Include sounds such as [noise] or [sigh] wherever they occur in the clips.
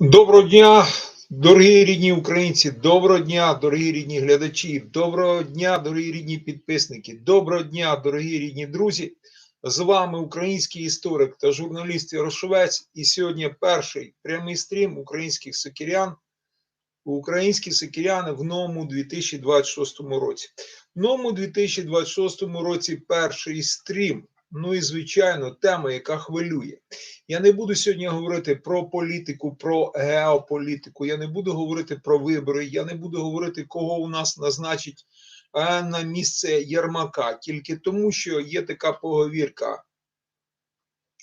Доброго дня, дорогі рідні українці, доброго дня, дорогі рідні глядачі, доброго дня, дорогі рідні підписники, доброго дня, дорогі рідні друзі. З вами український історик та журналіст Ярошовець. І сьогодні перший прямий стрім українських сокирян. Українські сокиряни в новому 2026 році. В новому 2026 році перший стрім. Ну і звичайно, тема, яка хвилює. Я не буду сьогодні говорити про політику, про геополітику. Я не буду говорити про вибори. Я не буду говорити, кого у нас назначить е, на місце Єрмака, тільки тому, що є така поговірка: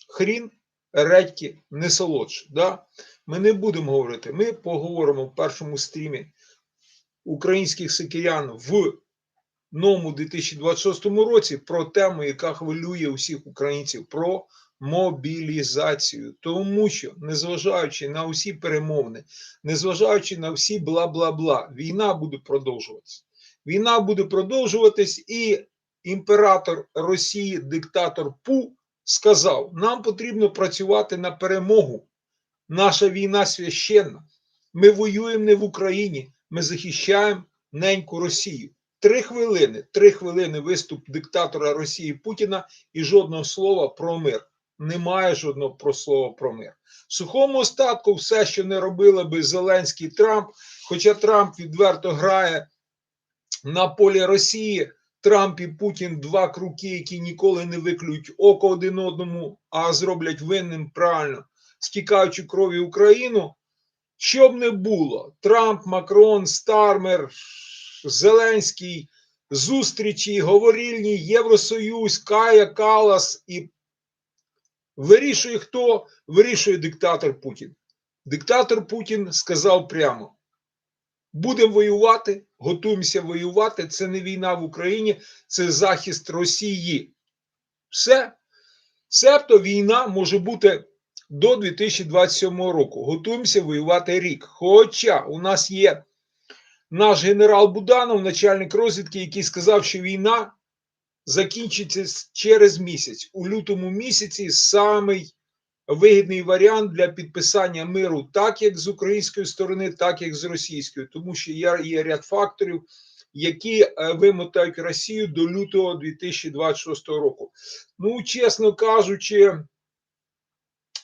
хрін, редьки, не солодше. Да? Ми не будемо говорити. Ми поговоримо в першому стрімі українських сикірян в новому 2026 році про тему, яка хвилює усіх українців. про мобілізацію, тому що, незважаючи на усі перемовини, незважаючи на всі бла бла бла, війна буде продовжуватися. Війна буде продовжуватись, і імператор Росії, диктатор Пу, сказав: нам потрібно працювати на перемогу. Наша війна священна. Ми воюємо не в Україні, ми захищаємо неньку Росію. Три хвилини, три хвилини виступ диктатора Росії Путіна і жодного слова про мир немає жодного про слова про мир. В сухому остатку все, що не робили би Зеленський Трамп, хоча Трамп відверто грає на полі Росії. Трамп і Путін два круки, які ніколи не виклюють око один одному, а зроблять винним правильно, стікаючи крові Україну. Що б не було, Трамп, Макрон, Стармер, Зеленський, зустрічі, говорільні, Євросоюз, Кая Калас і Вирішує хто? Вирішує диктатор Путін. Диктатор Путін сказав прямо: будемо воювати, готуємося воювати. Це не війна в Україні, це захист Росії. Все. Себто війна може бути до 2027 року. Готуємося воювати рік. Хоча у нас є наш генерал Буданов, начальник розвідки, який сказав, що війна закінчиться через місяць. У лютому місяці самий вигідний варіант для підписання миру, так як з української сторони, так як з російської, тому що є ряд факторів, які е, вимотають Росію до лютого 2026 року. Ну, чесно кажучи,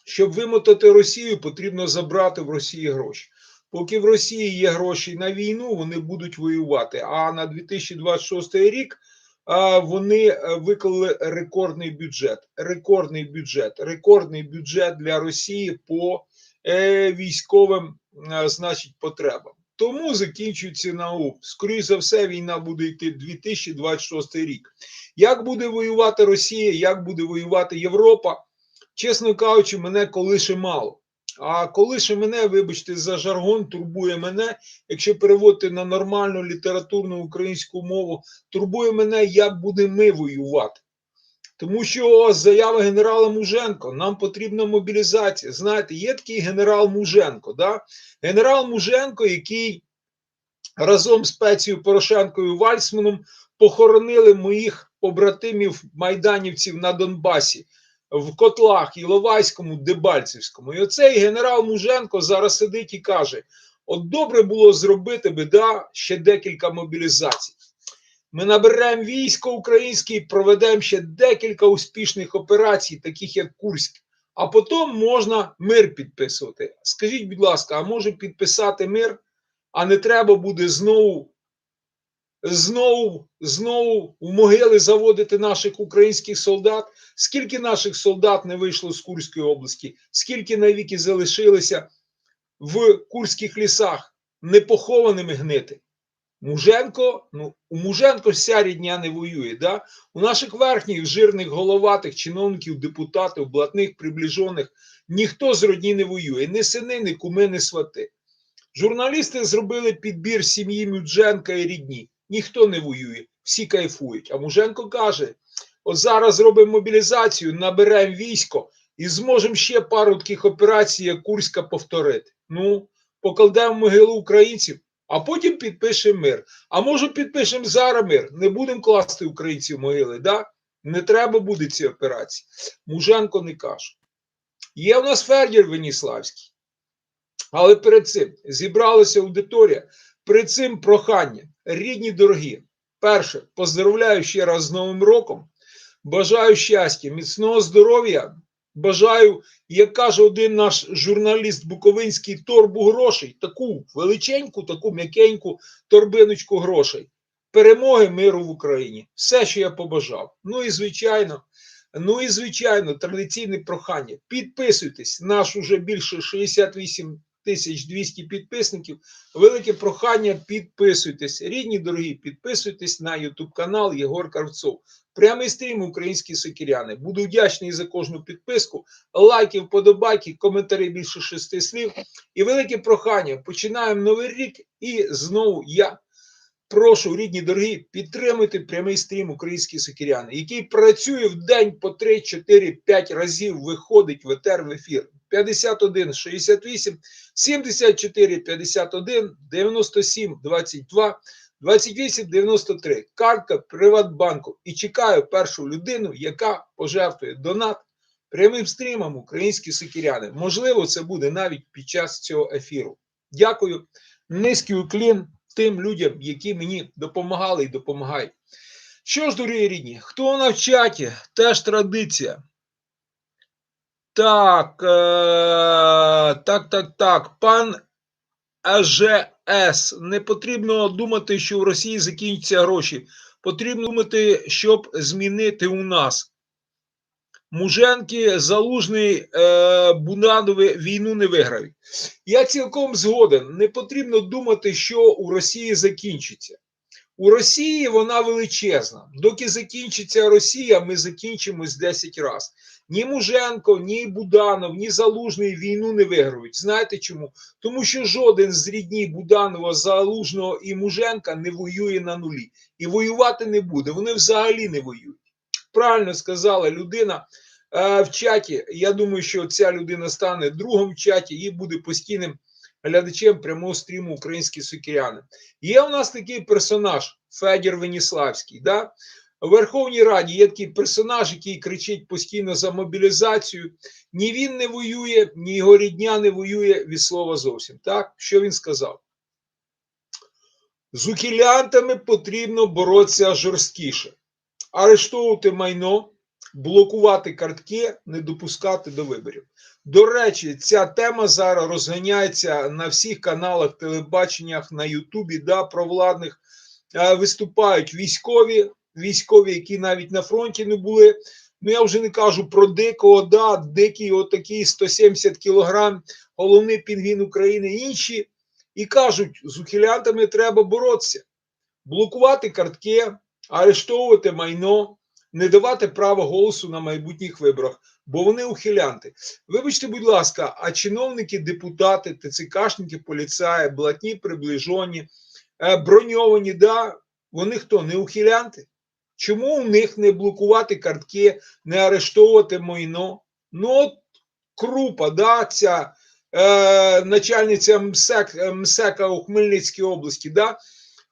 щоб вимотати Росію, потрібно забрати в Росії гроші. Поки в Росії є гроші на війну, вони будуть воювати. А на 2026 рік вони е, виклали рекордний бюджет. Рекордний бюджет, рекордний бюджет для Росії по е, військовим, е, значить, потребам. Тому закінчується наук. Скоріше за все, війна буде йти 2026 рік. Як буде воювати Росія, як буде воювати Європа? Чесно кажучи, мене колише мало. А коли ще мене, вибачте, за жаргон турбує мене, якщо переводити на нормальну літературну українську мову, турбує мене, як будемо ми воювати. Тому що заява генерала Муженко, нам потрібна мобілізація. Знаєте, є такий генерал Муженко. да? Генерал Муженко, який разом з Пецією Порошенкою Вальсманом похоронили моїх побратимів майданівців на Донбасі в котлах Іловайському, Дебальцівському. І оцей генерал Муженко зараз сидить і каже: от добре було зробити би да, ще декілька мобілізацій. Ми наберемо військо українське і проведемо ще декілька успішних операцій, таких як Курськ. А потім можна мир підписувати. Скажіть, будь ласка, а може підписати мир, а не треба буде знову знову знову в могили заводити наших українських солдат. Скільки наших солдат не вийшло з Курської області, скільки навіки залишилися в Курських лісах, непохованими гнити? Муженко, ну у Муженко вся рідня не воює. Да? У наших верхніх жирних головатих чиновників, депутатів, блатних, приближених ніхто з родні не воює. Ні сини, ні куми, ні свати. Журналісти зробили підбір сім'ї Мюдженка і рідні ніхто не воює, всі кайфують. А Муженко каже: от зараз зробимо мобілізацію, наберемо військо і зможемо ще пару таких операцій, як Курська, повторити. Ну, покладемо могилу українців, а потім підпишемо мир. А може, підпишемо зараз мир, не будемо класти українців могили. да? Не треба буде ці операції. Муженко не каже. Є в нас Фердір Веніславський. Але перед цим зібралася аудиторія. Перед цим прохання, рідні дорогі. Перше, поздравляю ще раз з Новим роком. Бажаю щастя, міцного здоров'я. Бажаю, як каже один наш журналіст Буковинський, торбу грошей, таку величеньку, таку м'якеньку торбиночку грошей. Перемоги миру в Україні. Все, що я побажав. Ну і звичайно, ну і звичайно, традиційне прохання. Підписуйтесь, наш уже більше 68 тисяч 200 підписників. Велике прохання, підписуйтесь. Рідні дорогі, підписуйтесь на YouTube канал Єгор Карцов. Прямий стрім українські сокіряни. Буду вдячний за кожну підписку, лайки, вподобайки, коментарі більше шести слів. І велике прохання. Починаємо новий рік. І знову я прошу, рідні дорогі, підтримуйте прямий стрім українські сокіряни, який працює в день по 3, 4, 5 разів, виходить в етер в ефір. 51 68 74 51 97 22 28 93. Картка Приватбанку. І чекаю першу людину, яка пожертвує донат прямим стрімом українські сокіряни. Можливо, це буде навіть під час цього ефіру. Дякую. Низький уклін тим людям, які мені допомагали і допомагають. Що ж, дорогі рідні, хто на в чаті? Теж традиція. Так, е, так, так, так. Пан АЖС. Не потрібно думати, що в Росії закінчаться гроші. Потрібно думати, щоб змінити у нас. Муженки, залужний е, Бунанови війну не виграють. Я цілком згоден. Не потрібно думати, що у Росії закінчиться. У Росії вона величезна. Доки закінчиться Росія, ми закінчимось 10 разів. Ні Муженко, ні Буданов, ні Залужний війну не виграють. Знаєте чому? Тому що жоден з рідні Буданова, Залужного і Муженка не воює на нулі. І воювати не буде. Вони взагалі не воюють. Правильно сказала людина е, в чаті. Я думаю, що ця людина стане другом в чаті і буде постійним глядачем прямого стріму українські сокіряни. Є у нас такий персонаж Федір Веніславський. Да? У Верховній Раді є такий персонаж, який кричить постійно за мобілізацію. Ні він не воює, ні його рідня не воює від слова зовсім. Так, що він сказав? З ухилянтами потрібно боротися жорсткіше, арештовувати майно, блокувати картки, не допускати до виборів. До речі, ця тема зараз розганяється на всіх каналах, телебаченнях, на Ютубі, да, провладних е, виступають військові, військові, які навіть на фронті не були. Ну я вже не кажу про дикого, да, дикий, отакий 170 кілограм, головний пінгвін України, інші, і кажуть, з ухилянтами треба боротися, блокувати картки, арештовувати майно, не давати право голосу на майбутніх виборах, бо вони ухилянти. Вибачте, будь ласка, а чиновники, депутати, ТЦКшники, поліцаї, блатні, приближені, е, броньовані, да, вони хто? Не ухилянти? Чому у них не блокувати картки, не арештовувати майно? Ну, от крупа, да, ця е, начальниця МСЕК, МСЕКа у Хмельницькій області, да,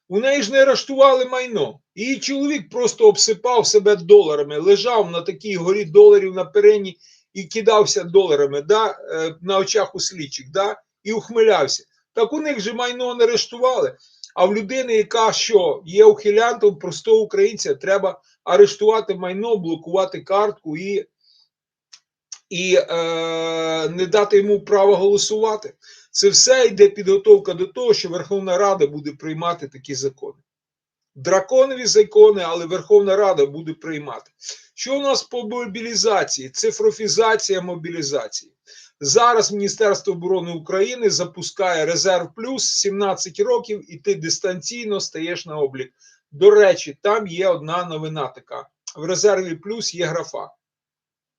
у неї ж не арештували майно. Її чоловік просто обсипав себе доларами, лежав на такій горі доларів на перені і кидався доларами да, е, на очах у слідчих, да, і ухмилявся. Так у них же майно не арештували. А в людини, яка що є ухилянтом простого українця, треба арештувати майно, блокувати картку і і е, не дати йому права голосувати. Це все йде підготовка до того, що Верховна Рада буде приймати такі закони. Драконові закони, але Верховна Рада буде приймати. Що у нас по мобілізації? Цифрофізація мобілізації. Зараз Міністерство оборони України запускає резерв плюс 17 років, і ти дистанційно стаєш на облік. До речі, там є одна новина така: в резерві плюс є графа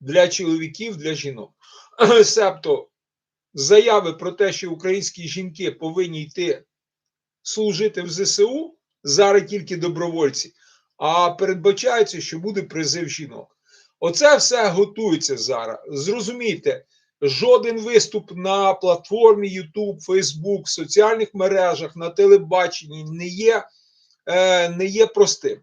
для чоловіків, для жінок. [clears throat] Себто заяви про те, що українські жінки повинні йти служити в ЗСУ, зараз тільки добровольці, а передбачається, що буде призив жінок. Оце все готується зараз. Зрозумійте, жоден виступ на платформі YouTube, Facebook, соціальних мережах, на телебаченні не є, е, не є простим.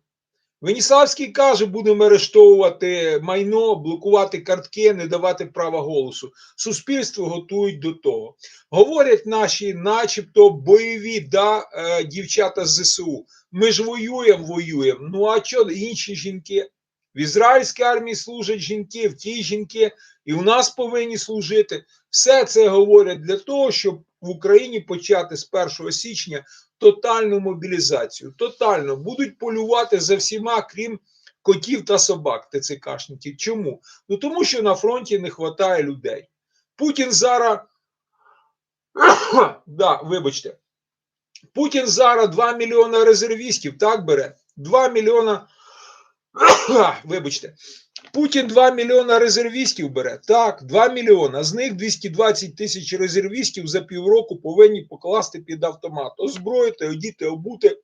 Веніславський каже, будемо арештовувати майно, блокувати картки, не давати права голосу. Суспільство готують до того. Говорять наші, начебто, бойові да, е, дівчата з ЗСУ. Ми ж воюємо, воюємо. Ну а що інші жінки? В ізраїльській армії служать жінки, в тій жінки, і в нас повинні служити. Все це говорять для того, щоб в Україні почати з 1 січня тотальну мобілізацію. Тотально будуть полювати за всіма, крім котів та собак, ТЦКшників. Чому? Ну тому що на фронті не вистачає людей. Путін зараз. [coughs] да, вибачте. Путін зараз 2 мільйона резервістів, так бере? 2 мільйона. [coughs] Вибачте, Путін 2 мільйона резервістів бере. Так, 2 мільйона. З них 220 тисяч резервістів за півроку повинні покласти під автомат, озброїти, одіти, обути,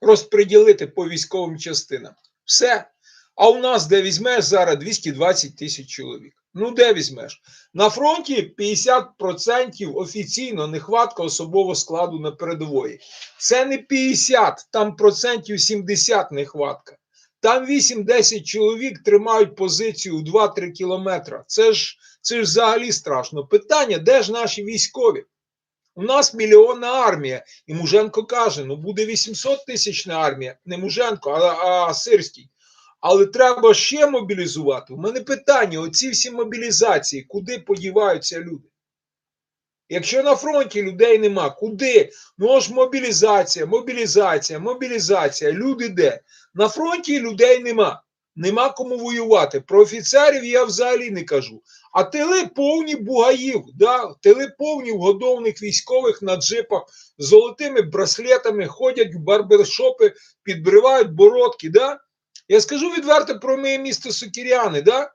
розподілити по військовим частинам. Все. А у нас де візьмеш зараз 220 тисяч чоловік. Ну, де візьмеш? На фронті 50% офіційно нехватка особового складу на передової. Це не 50, там процентів 70 нехватка. Там 8-10 чоловік тримають позицію у 2-3 кілометри. Це ж це ж взагалі страшно. Питання: де ж наші військові? У нас мільйонна армія. І Муженко каже: ну буде 800 тисячна армія, не Муженко, а, а Сирський. Але треба ще мобілізувати. У мене питання: оці всі мобілізації, куди подіваються люди? Якщо на фронті людей нема, куди? Ну ж мобілізація, мобілізація, мобілізація. Люди де? На фронті людей нема. Нема кому воювати. Про офіцерів я взагалі не кажу. А тили повні бугаїв, да? тили повні вгодовних військових на джипах з золотими браслетами, ходять в барбершопи, підбривають бородки. Да? Я скажу відверто про моє місто Сокіряни. Да?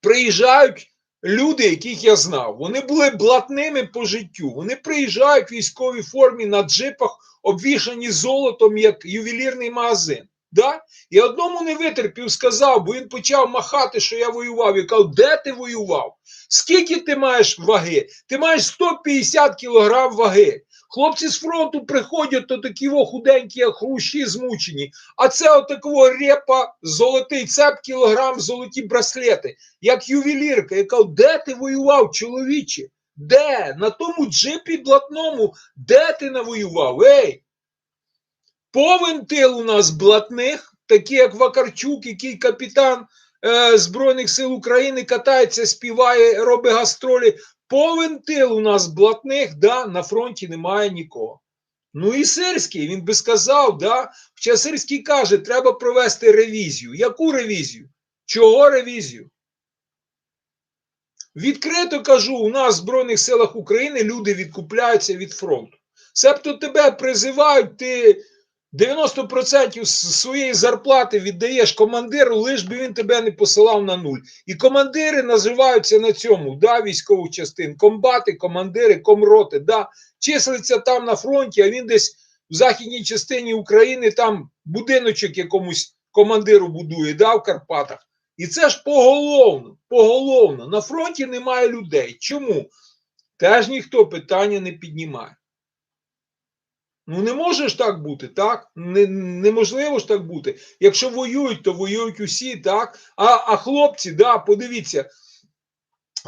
Приїжджають люди, яких я знав, вони були блатними по життю. Вони приїжджають в військовій формі на джипах, обвішані золотом, як ювелірний магазин. Да? І одному не витерпів, сказав, бо він почав махати, що я воював. Я кажу, де ти воював? Скільки ти маєш ваги? Ти маєш 150 кілограм ваги. Хлопці з фронту приходять, то такі во худенькі, як хрущі змучені. А це отакого репа, золотий цеп, кілограм, золоті браслети, як ювелірка. Я кажу, де ти воював, чоловіче? Де? На тому джипі блатному, де ти навоював? Ей! Повен тил у нас блатних, такі як Вакарчук, який капітан е, Збройних сил України катається, співає, робить гастролі. Повен тил у нас блатних, да, на фронті немає нікого. Ну і Сирський, він би сказав, да, хоча Сирський каже, треба провести ревізію. Яку ревізію? Чого ревізію? Відкрито кажу, у нас в Збройних силах України люди відкупляються від фронту. Себто тебе призивають, ти 90% своєї зарплати віддаєш командиру, лиш би він тебе не посилав на нуль. І командири називаються на цьому, да, військових частин, комбати, командири, комроти, да, числиться там на фронті, а він десь в західній частині України там будиночок якомусь командиру будує, да, в Карпатах. І це ж поголовно, поголовно. На фронті немає людей. Чому? Теж ніхто питання не піднімає. Ну, не може ж так бути, так? Не, Неможливо ж так бути. Якщо воюють, то воюють усі, так? А а хлопці, да, подивіться,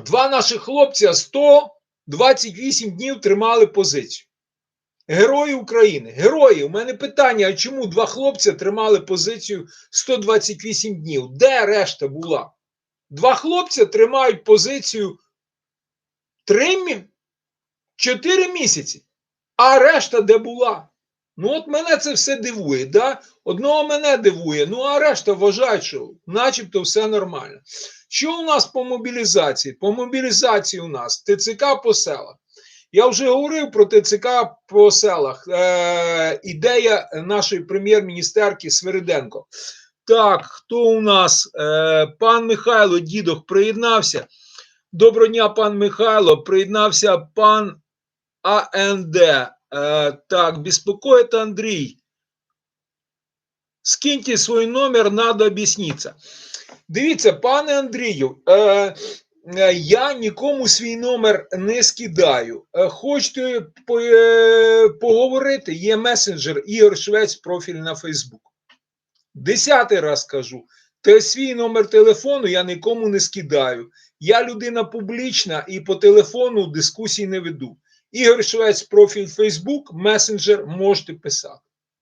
два наших хлопця 128 днів тримали позицію. Герої України, герої. У мене питання: а чому два хлопця тримали позицію 128 днів? Де решта була? Два хлопця тримають позицію 3 4 місяці. А решта де була? Ну, от мене це все дивує. да? Одного мене дивує, ну а решта вважають, що начебто все нормально. Що у нас по мобілізації? По мобілізації у нас ТЦК по селах. Я вже говорив про ТЦК по селах. Е, Ідея нашої прем'єр-міністерки Свириденко. Так, хто у нас? Е, Пан Михайло Дідох приєднався. Доброго дня, пан Михайло. Приєднався пан АНД. Е, так, беспокоит Андрій. Скиньте свій номер, надо об'яснитися. Дивіться, пане Андрію, е, е, я нікому свій номер не скидаю. Е, хочете по, поговорити? Є месенджер Ігор Швець, профіль на Фейсбук. Десятий раз кажу, те свій номер телефону я нікому не скидаю. Я людина публічна і по телефону дискусій не веду. Ігор Швець, профіль Facebook, месенджер, можете писати.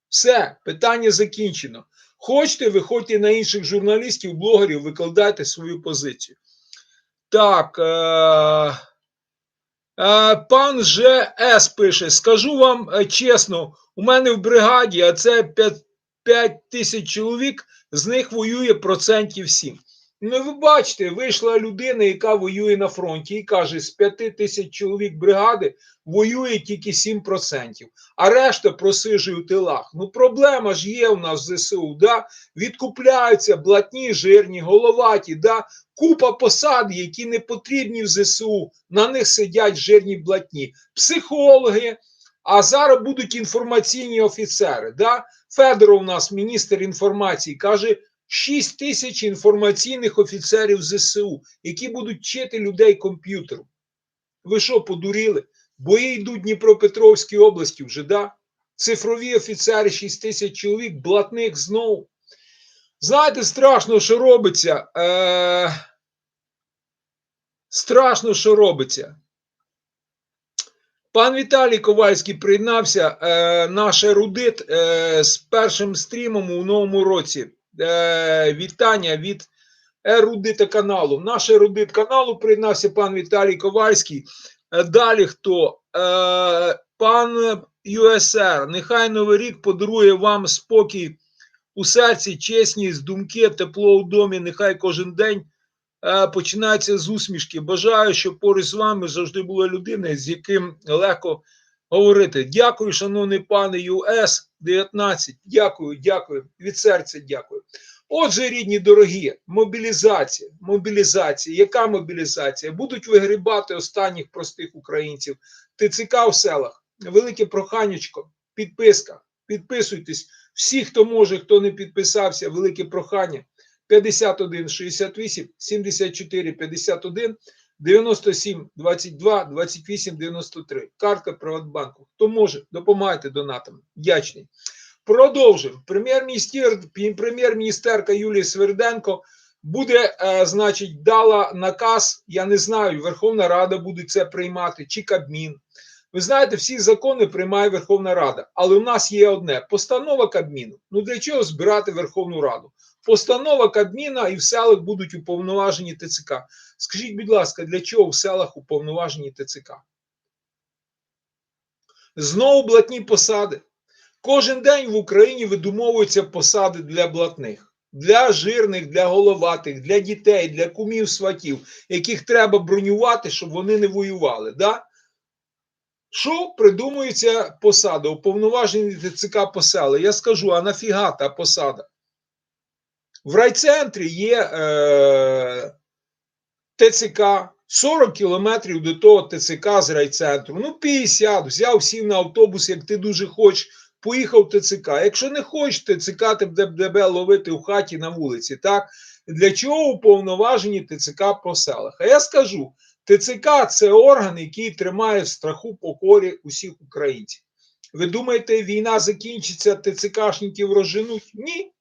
Все, питання закінчено. Хочете, виходьте на інших журналістів, блогерів, викладайте свою позицію. Так. Е- е- пан ЖС пише: скажу вам е, чесно, у мене в бригаді, а це 5, 5 тисяч чоловік, з них воює процентів 7. Ну, ви бачите, вийшла людина, яка воює на фронті, і каже: з 5 тисяч чоловік бригади воює тільки 7%, а решта просижує в тилах. Ну, проблема ж є у нас в ЗСУ. да? Відкупляються блатні, жирні, головаті, да? купа посад, які не потрібні в ЗСУ. На них сидять жирні блатні, психологи. А зараз будуть інформаційні офіцери. Да? Федоров у нас міністр інформації каже. 6 тисяч інформаційних офіцерів ЗСУ, які будуть вчити людей комп'ютеру. Ви що, подуріли? Бої йдуть Дніпропетровській області вже, да? Цифрові офіцери, 6 тисяч чоловік, блатних знову. Знаєте, страшно, що робиться. Е... Страшно, що робиться. Пан Віталій Ковальський приєднався, е, наш ерудит е, з першим стрімом у новому році. Е, вітання від ерудита каналу. Наш ерудит каналу приєднався пан Віталій Ковальський. Е, Далі хто? Е, Пан ЮСР. Нехай Новий рік подарує вам спокій у серці, чесність, думки, тепло у домі. Нехай кожен день е, починається з усмішки. Бажаю, щоб поруч з вами завжди була людина, з яким легко говорити. Дякую, шановний пане ЮС 19. Дякую, дякую. Від серця дякую. Отже, рідні дорогі, мобілізація. Мобілізація. Яка мобілізація? Будуть вигрібати останніх простих українців. ТЦК в селах. Велике проханнячко, підписка. Підписуйтесь. Всі, хто може, хто не підписався, велике прохання. 51 68 74 51 97 22 28 93. Картка Приватбанку. Хто може, допомагайте донатами. Вдячний. Продовжуємо. Прем'єр-міністр, прем'єр-міністерка Юлія Сверденко буде, е, значить, дала наказ. Я не знаю, Верховна Рада буде це приймати чи Кабмін. Ви знаєте, всі закони приймає Верховна Рада, але у нас є одне: постанова Кабміну. Ну для чого збирати Верховну Раду? Постанова Кабміна і в селах будуть уповноважені ТЦК. Скажіть, будь ласка, для чого в селах уповноважені ТЦК? Знову блатні посади. Кожен день в Україні видумовуються посади для блатних, для жирних, для головатих, для дітей, для кумів сватів, яких треба бронювати, щоб вони не воювали. Да? Що придумується посада? Уповноважені ТЦК посели. Я скажу, а нафіга та посада? В райцентрі є е, ТЦК 40 кілометрів до того ТЦК з райцентру. Ну, 50, взяв сів на автобус, як ти дуже хочеш, поїхав ТЦК. Якщо не хочеш, ТЦК тебе ловити в хаті на вулиці. так? Для чого уповноважені ТЦК по селах? А я скажу: ТЦК це орган, який тримає в страху покорі усіх українців. Ви думаєте, війна закінчиться, ТЦКшників розженуть? Ні.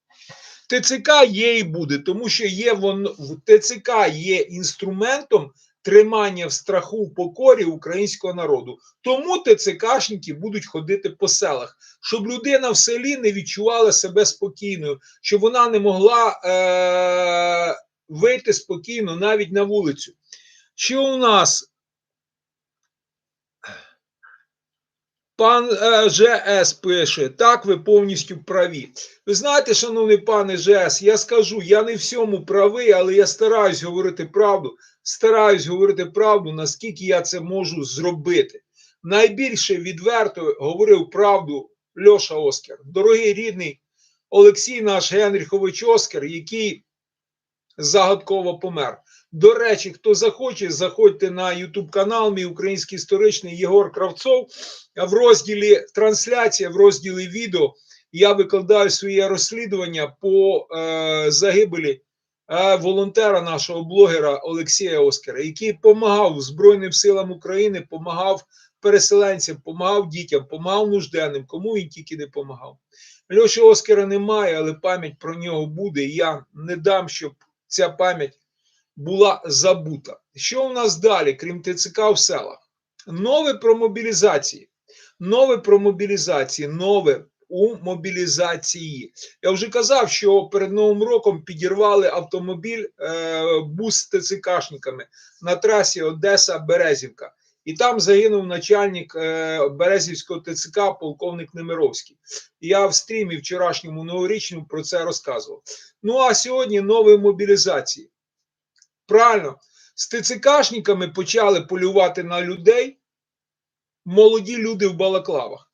ТЦК є і буде, тому що є воно ТЦК є інструментом тримання в страху в покорі українського народу. Тому ТЦКшники будуть ходити по селах, щоб людина в селі не відчувала себе спокійною, щоб вона не могла е- вийти спокійно навіть на вулицю. Що у нас? Пан е, ЖС пише, так, ви повністю праві. Ви знаєте, шановний пане ЖС, я скажу, я не всьому правий, але я стараюсь говорити правду, стараюсь говорити правду, наскільки я це можу зробити. Найбільше відверто говорив правду Льоша Оскар. Дорогий рідний Олексій наш Генріхович Оскар, який загадково помер. До речі, хто захоче, заходьте на YouTube канал, мій український історичний Єгор Кравцов. В розділі трансляція, в розділі відео я викладаю своє розслідування по е, загибелі волонтера нашого блогера Олексія Оскара, який допомагав Збройним силам України, допомагав переселенцям, допомагав дітям, допомагав нужденним, кому він тільки не допомагав. Льоші Оскара немає, але пам'ять про нього буде. Я не дам, щоб ця пам'ять була забута. Що у нас далі, крім ТЦК в селах? Нове про мобілізації. Нове про мобілізації, нове у мобілізації. Я вже казав, що перед Новим роком підірвали автомобіль, е, бус з ТЦКшниками на трасі Одеса-Березівка. І там загинув начальник е, Березівського ТЦК, полковник Немировський. Я в стрімі вчорашньому новорічному про це розказував. Ну а сьогодні нові мобілізації. Правильно, з ТЦКшниками почали полювати на людей молоді люди в балаклавах.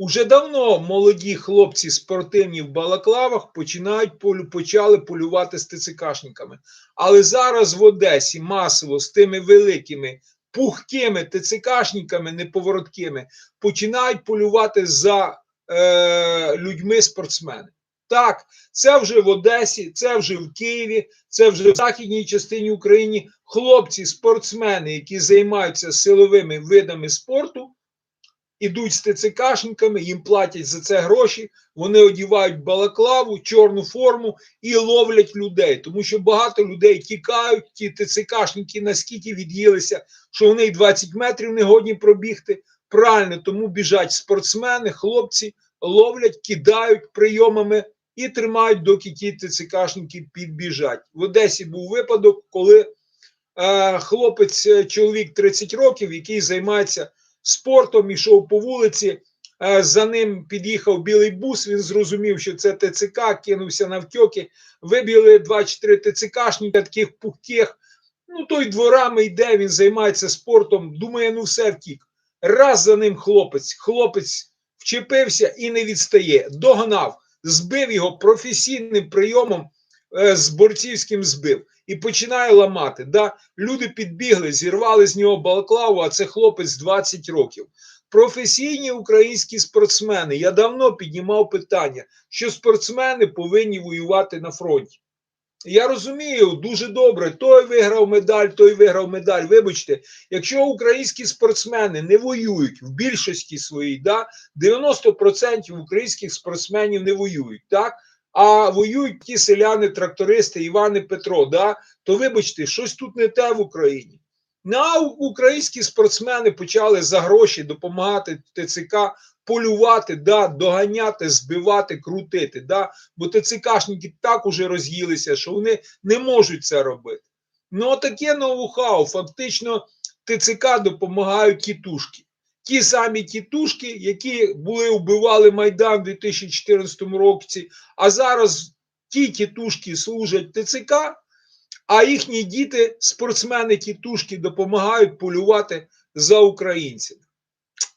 Уже давно молоді хлопці спортивні в балаклавах починають почали полювати з ТЦКшниками. Але зараз в Одесі масово з тими великими пухкими ТЦКшниками, неповороткими, починають полювати за е, людьми-спортсменами. Так, це вже в Одесі, це вже в Києві, це вже в західній частині України. Хлопці, спортсмени, які займаються силовими видами спорту, ідуть з ТЦКшниками, їм платять за це гроші. Вони одівають балаклаву, чорну форму і ловлять людей. Тому що багато людей тікають, ті ТЦКшники наскільки від'їлися, що вони й 20 метрів не годні пробігти. Правильно, тому біжать спортсмени, хлопці ловлять, кидають прийомами і тримають, доки ті ТЦКшники підбіжать. В Одесі був випадок, коли е, хлопець, е, чоловік 30 років, який займається спортом, ішов по вулиці. е, За ним під'їхав білий бус. Він зрозумів, що це ТЦК, кинувся навтьоки. Вибігли 2-4 ТЦКшника, таких пухких. Ну, той дворами йде, він займається спортом. Думає, ну все втік. Раз за ним хлопець. Хлопець вчепився і не відстає. Догнав, збив його професійним прийомом з борцівським збив і починає ламати. Да? Люди підбігли, зірвали з нього балаклаву, а це хлопець 20 років. Професійні українські спортсмени. Я давно піднімав питання, що спортсмени повинні воювати на фронті. Я розумію, дуже добре. Той виграв медаль, той виграв медаль. Вибачте, якщо українські спортсмени не воюють в більшості своїй, да, 90% українських спортсменів не воюють, так? А воюють ті селяни, трактористи, Іван і Петро, да, то вибачте, щось тут не те в Україні. Ну, а українські спортсмени почали за гроші допомагати ТЦК полювати, да, доганяти, збивати, крутити. Да, Бо ТЦКшники так уже роз'їлися, що вони не можуть це робити. Ну, таке ноу-хау. Фактично, ТЦК допомагають тітушки. Ті самі тітушки, які були вбивали Майдан у 2014 році, а зараз ті тітушки служать ТЦК, а їхні діти, спортсмени тітушки, допомагають полювати за українцями.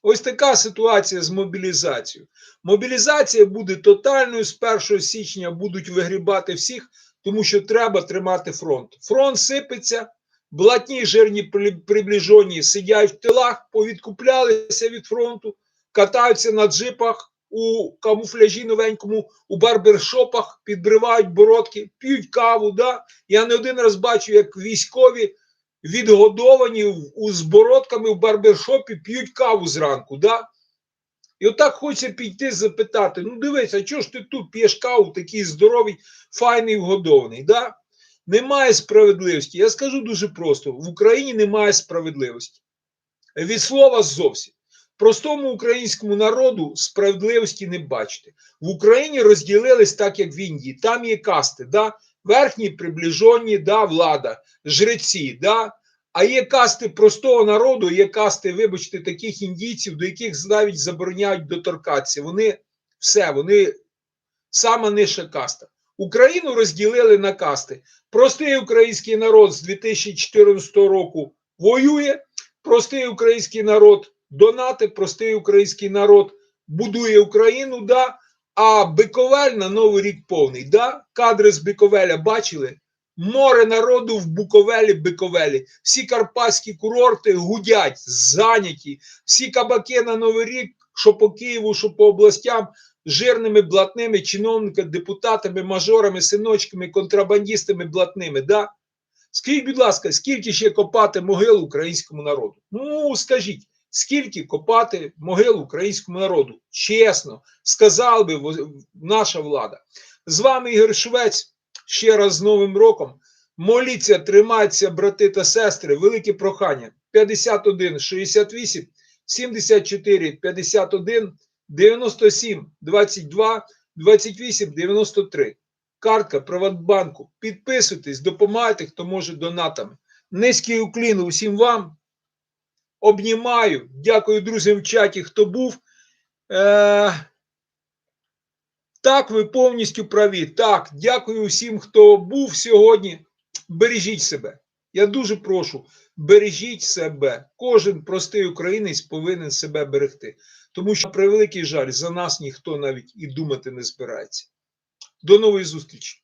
Ось така ситуація з мобілізацією. Мобілізація буде тотальною. З 1 січня будуть вигрібати всіх, тому що треба тримати фронт. Фронт сипеться, блатні жирні приближені сидять в тилах, повідкуплялися від фронту, катаються на джипах у камуфляжі новенькому, у барбершопах, підбривають бородки, п'ють каву. Да? Я не один раз бачу, як військові відгодовані з бородками в барбершопі п'ють каву зранку. Да? І отак хочеться піти запитати: ну дивись, а чого ж ти тут п'єш каву, такий здоровий, файний, вгодований? Да? Немає справедливості. Я скажу дуже просто: в Україні немає справедливості. Від слова зовсім. Простому українському народу справедливості не бачите. В Україні розділились так, як в Індії. Там є касти, да? верхні, приближені, да, влада, жреці, да? а є касти простого народу, є касти, вибачте, таких індійців, до яких навіть забороняють доторкатися. Вони все, вони сама нижча каста. Україну розділили на касти. Простий український народ з 2014 року воює, простий український народ донати, простий український народ будує Україну, да, а Биковель на Новий рік повний. Да? Кадри з Биковеля бачили? Море народу в Буковелі, Биковелі. Всі карпатські курорти гудять, зайняті, всі кабаки на Новий рік, що по Києву, що по областям, жирними блатними чиновниками, депутатами, мажорами, синочками, контрабандистами блатними. Да? Скажіть, будь ласка, скільки ще копати могил українському народу? Ну, скажіть, скільки копати могил українському народу. Чесно, сказав би наша влада. З вами Ігор Швець. Ще раз з Новим роком. Моліться, тримайтеся, брати та сестри. Велике прохання. 51 68 74 51 97 22 28 93. Картка Приватбанку. Підписуйтесь, допомагайте, хто може донатами. Низький уклін усім вам. Обнімаю. Дякую друзям в чаті, хто був. Е- так, ви повністю праві. Так, дякую всім, хто був сьогодні. Бережіть себе. Я дуже прошу, бережіть себе. Кожен простий українець повинен себе берегти. Тому що, при превеликий жаль, за нас ніхто навіть і думати не збирається. До нової зустрічі!